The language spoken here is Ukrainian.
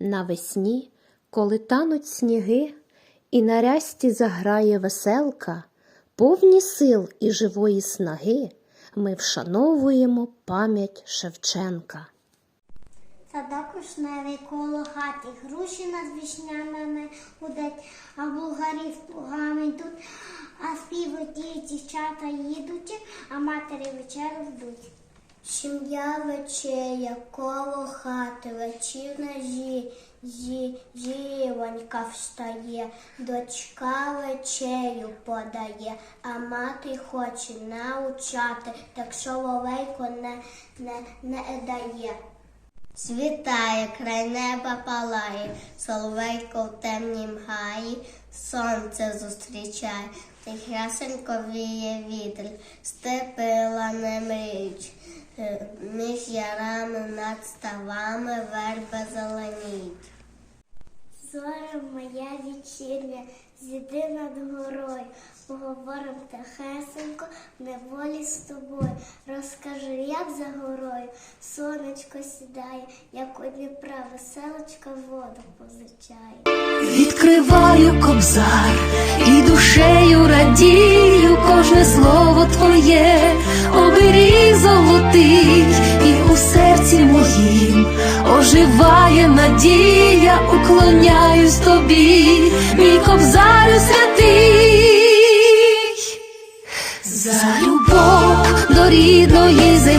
Навесні, коли тануть сніги, і на рясті заграє веселка, повні сил і живої снаги, ми вшановуємо пам'ять Шевченка. Садок вишневий коло хати, груші над вишняними гудять, а булгарі з плугами йдуть, а співуть ті дівчата їдуть, а матері вечеру ждуть. Сім'я вечеря, коло хати, вечірна жі, жі, жівонька встає, дочка вечерю подає, а мати хоче научати, так що волейко не, не, не дає. Світає, край неба палає, соловейко в темнім гаї, сонце зустрічає, тихесенько віє вітер, степи лане мріють, між ярами над ставами верби зеленіють. Зоря моя вечірня, зійди над горою, поговорим тихесенько, в неволі з тобою. Розкажи, як за горою сонечко сідає, як у Дніпра веселочка воду позичає. Відкриваю кобзар і душею радію кожне слово твоє, оберіг золотий, і у серці моїм оживає надія, уклоняюсь тобі, мій кобзарю святий, за любов до рідної землі